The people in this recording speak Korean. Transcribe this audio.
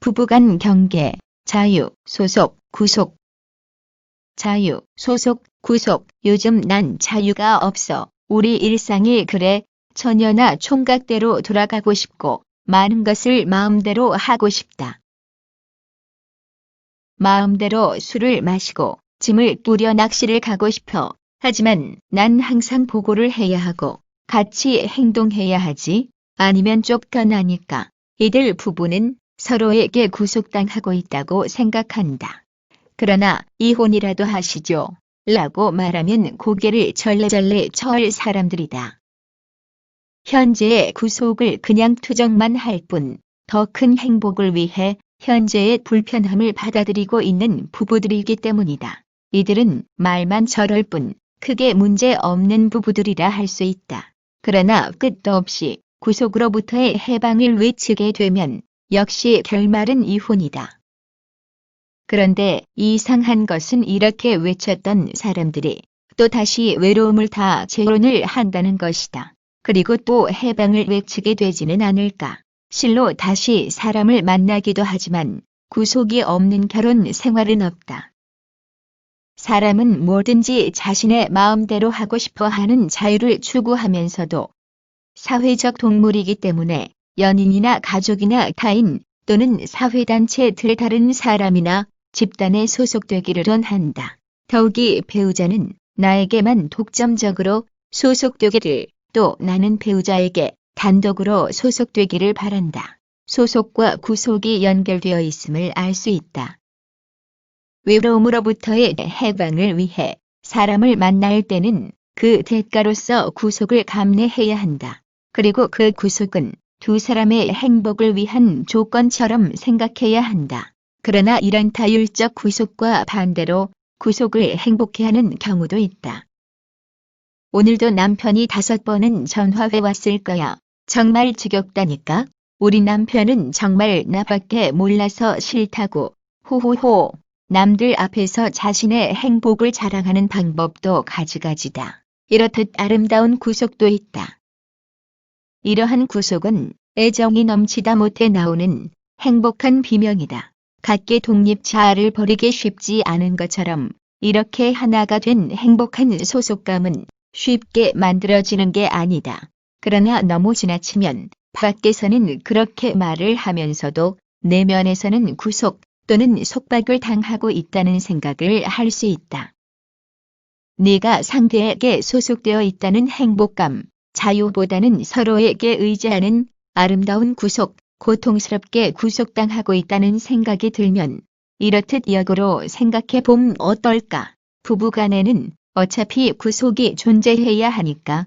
부부간 경계, 자유, 소속, 구속. 자유, 소속, 구속. 요즘 난 자유가 없어. 우리 일상이 그래. 처녀나 총각대로 돌아가고 싶고, 많은 것을 마음대로 하고 싶다. 마음대로 술을 마시고, 짐을 뿌려 낚시를 가고 싶어. 하지만 난 항상 보고를 해야 하고, 같이 행동해야 하지. 아니면 쫓겨나니까. 이들 부부는 서로에게 구속당하고 있다고 생각한다. 그러나 이혼이라도 하시죠. 라고 말하면 고개를 절레절레 쳐할 사람들이다. 현재의 구속을 그냥 투정만 할 뿐, 더 큰 행복을 위해 현재의 불편함을 받아들이고 있는 부부들이기 때문이다. 이들은 말만 저럴 뿐, 크게 문제 없는 부부들이라 할 수 있다. 그러나 끝도 없이 구속으로부터의 해방을 외치게 되면 역시 결말은 이혼이다. 그런데 이상한 것은 이렇게 외쳤던 사람들이 또 다시 외로움을 다 재혼을 한다는 것이다. 그리고 또 해방을 외치게 되지는 않을까. 실로 다시 사람을 만나기도 하지만 구속이 없는 결혼 생활은 없다. 사람은 뭐든지 자신의 마음대로 하고 싶어 하는 자유를 추구하면서도 사회적 동물이기 때문에 연인이나 가족이나 타인 또는 사회단체 들 다른 사람이나 집단에 소속되기를 원한다. 더욱이 배우자는 나에게만 독점적으로 소속되기를 또 나는 배우자에게 단독으로 소속되기를 바란다. 소속과 구속이 연결되어 있음을 알 수 있다. 외로움으로부터의 해방을 위해 사람을 만날 때는 그 대가로서 구속을 감내해야 한다. 그리고 그 구속은 두 사람의 행복을 위한 조건처럼 생각해야 한다. 그러나 이런 다율적 구속과 반대로 구속을 행복해하는 경우도 있다. 오늘도 남편이 다섯 번은 전화해 왔을 거야. 정말 지겹다니까? 우리 남편은 정말 나밖에 몰라서 싫다고. 호호호. 남들 앞에서 자신의 행복을 자랑하는 방법도 가지가지다. 이렇듯 아름다운 구속도 있다. 이러한 구속은 애정이 넘치다 못해 나오는 행복한 비명이다. 각계 독립 자아를 버리기 쉽지 않은 것처럼 이렇게 하나가 된 행복한 소속감은 쉽게 만들어지는 게 아니다. 그러나 너무 지나치면 밖에서는 그렇게 말을 하면서도 내면에서는 구속 또는 속박을 당하고 있다는 생각을 할 수 있다. 네가 상대에게 소속되어 있다는 행복감, 자유보다는 서로에게 의지하는 아름다운 구속, 고통스럽게 구속당하고 있다는 생각이 들면 이렇듯 역으로 생각해 봄 어떨까? 부부간에는 어차피 구속이 존재해야 하니까